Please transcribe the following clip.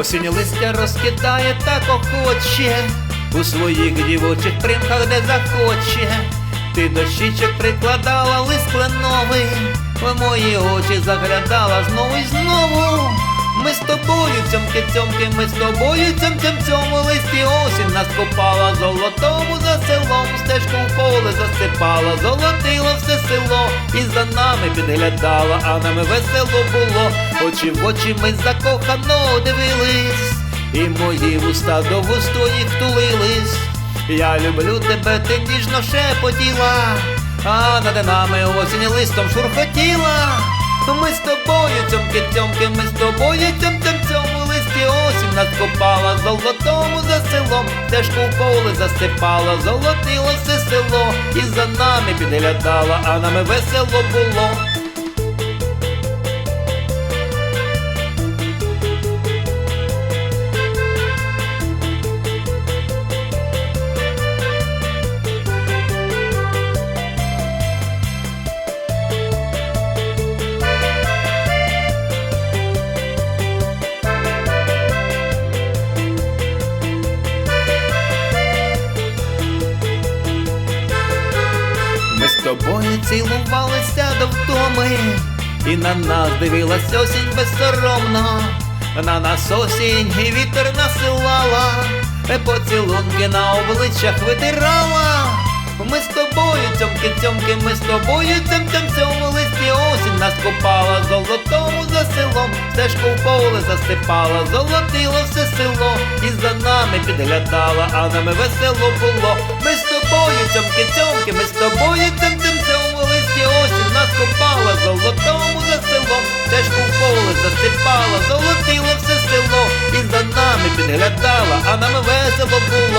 Осінь листя розкидає так охоче у своїх дівочих примках, не захоче. Ти дощичок прикладала лист кленовий, в мої очі заглядала знову і знову. Ми з тобою, цьомки, цьомки, ми з тобою, цьом, цьом, листі осінь копала золотому за селом, стежку в поле засипала, золотила все село, і за нами підглядала, а нам весело було. Очі в очі ми закохано дивились, і мої вуста до вуст твоїх тулились. Я люблю тебе, ти ніжно шепотіла, а над нами осінь листом шурхотіла. Ми з тобою, цьомки, цьомки, ми з тобою, цьом, цьом, цьому листі нас золотому за селом, стежку поле засипала, золотило все село, і за нами підглядала, а нам весело було. Тобою цілувалися до втоми, і на нас дивилась осінь безсоромно. На нас осінь і вітер насилала, е, поцілунки на обличчях витирала. Ми з тобою, цьомки, цьомки, ми з тобою, цьом, цьом, цьому листі осінь нас копала золотому за селом, стежку в поле засипала, золотило все село, і за нами підглядала, а нам весело було. Засипала, золотило все село, і за нами підглядала, а нам весело було.